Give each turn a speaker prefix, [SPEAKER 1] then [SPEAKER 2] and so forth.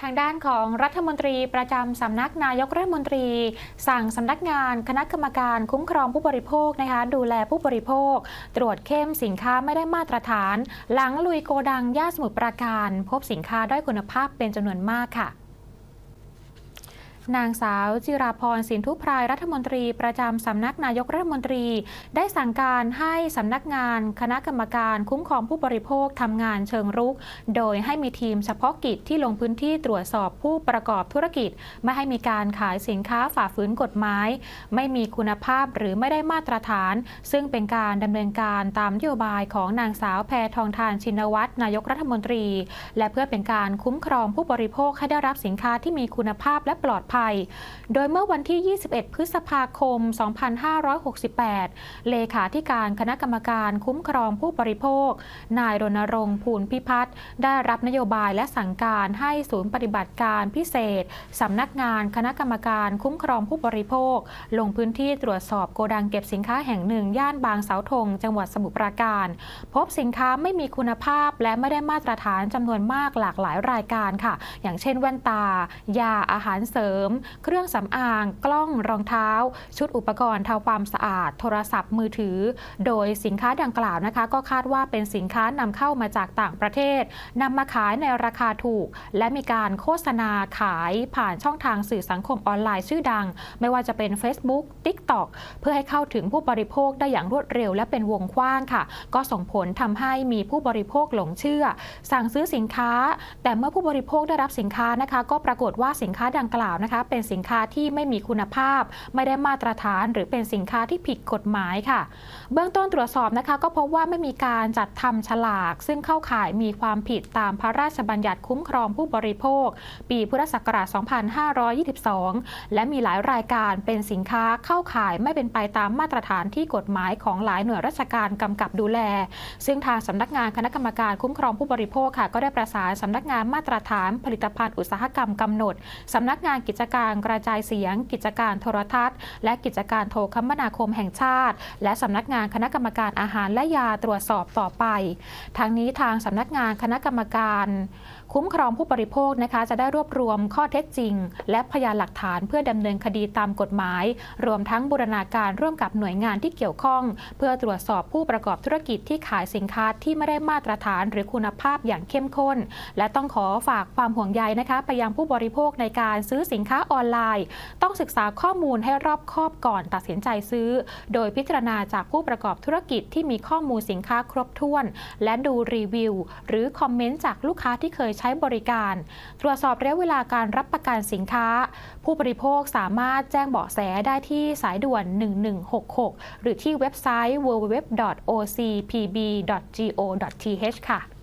[SPEAKER 1] ทางด้านของรัฐมนตรีประจำสำนักนายกรัฐมนตรี สั่งสำนักงานคณะกรรมการคุ้มครองผู้บริโภคนะคะดูแลผู้บริโภค ตรวจเข้มสินค้าไม่ได้มาตรฐาน หลังลุยโกดังย่าสมุทรปราการ พบสินค้าด้อยคุณภาพเป็นจำนวนมากค่ะ นางสาวจิราพรสินทุพรายรัฐมนตรีประจำสำนักนายกรัฐมนตรี ได้สั่งการให้สำนักงานคณะกรรมการคุ้มครองผู้บริโภคทำงานเชิงรุก โดยให้มีทีมเฉพาะกิจที่ลงพื้นที่ตรวจสอบผู้ประกอบธุรกิจ ไม่ให้มีการขายสินค้าฝ่าฝืนกฎหมาย ไม่มีคุณภาพหรือไม่ได้มาตรฐาน ซึ่งเป็นการดำเนินการตามนโยบายของนางสาวแพทองทานชินวัตรนายกรัฐมนตรี และเพื่อเป็นการคุ้มครองผู้บริโภคให้ได้รับสินค้าที่มีคุณภาพและปลอดภัยโดยเมื่อวันที่ 21 พฤษภาคม 2568 เลขาธิการคณะกรรมการคุ้มครองผู้บริโภค นายรณรงค์ภูลพิพัฒน์ได้รับนโยบายและสั่งการให้ศูนย์ปฏิบัติการพิเศษสำนักงานคณะกรรมการคุ้มครองผู้บริโภค ลงพื้นที่ตรวจสอบโกดังเก็บสินค้าแห่งหนึ่ง ย่านบางเสาธง จังหวัดสมุทรปราการ พบสินค้าไม่มีคุณภาพและไม่ได้มาตรฐานจำนวนมากหลากหลายรายการค่ะ อย่างเช่นแว่นตา ยาอาหารเสริมเครื่องสำอาง กล้องรองเท้า ชุดอุปกรณ์ทำความสะอาด โทรศัพท์มือถือ โดยสินค้าดังกล่าวนะคะ ก็คาดว่าเป็นสินค้านำเข้ามาจากต่างประเทศนำมาขายในราคาถูก และมีการโฆษณาขายผ่านช่องทางสื่อสังคมออนไลน์ชื่อดัง ไม่ว่าจะเป็น Facebook TikTok เพื่อให้เข้าถึงผู้บริโภคได้อย่างรวดเร็ว และเป็นวงกว้างค่ะ ก็ส่งผลทำให้มีผู้บริโภคหลงเชื่อ สั่งซื้อสินค้า แต่เมื่อผู้บริโภคได้รับสินค้านะคะ ก็ปรากฏว่าสินค้าดังกล่าวนะคะเป็นสินค้าที่ไม่มีคุณภาพ ไม่ได้มาตรฐาน หรือเป็นสินค้าที่ผิดกฎหมายค่ะ เบื้องต้นตรวจสอบนะคะ ก็พบว่าไม่มีการจัดทำฉลาก ซึ่งเข้าข่ายมีความผิดตามพระราชบัญญัติคุ้มครองผู้บริโภค ปีพุทธศักราช 2522 และมีหลายรายการเป็นสินค้าเข้าข่ายไม่เป็นไปตามมาตรฐานที่กฎหมายของหลายหน่วยราชการกำกับดูแล ซึ่งทางสำนักงานคณะกรรมการคุ้มครองผู้บริโภคค่ะ ก็ได้ประสานสำนักงานมาตรฐานผลิตภัณฑ์อุตสาหกรรมกำหนดสำนักงานกิจการกระจายเสียง กิจการโทรทัศน์ และกิจการโทรคมนาคมแห่งชาติ และสำนักงานคณะกรรมการอาหารและยาตรวจสอบต่อไป ทางนี้ทางสำนักงานคณะกรรมการคุ้มครองผู้บริโภคนะคะจะได้รวบรวมข้อเท็จจริง และพยานหลักฐานเพื่อดำเนินคดีตามกฎหมาย รวมทั้งบูรณาการร่วมกับหน่วยงานที่เกี่ยวข้อง เพื่อตรวจสอบผู้ประกอบธุรกิจที่ขายสินค้าที่ไม่ได้มาตรฐานหรือคุณภาพอย่างเข้มข้น และต้องขอฝากความห่วงใยนะคะไปยังผู้บริโภคในการซื้อสินค้าค้าออนไลน์ ต้องศึกษาข้อมูลให้รอบคอบก่อนตัดสินใจซื้อ โดยพิจารณาจากผู้ประกอบธุรกิจที่มีข้อมูลสินค้าครบถ้วน และดูรีวิว หรือคอมเมนต์จากลูกค้าที่เคยใช้บริการ ตรวจสอบระยะเวลาการรับประกันสินค้า ผู้บริโภคสามารถแจ้งเบาะแสได้ที่สายด่วน 1166 หรือที่เว็บไซต์ www.ocpb.go.th ค่ะ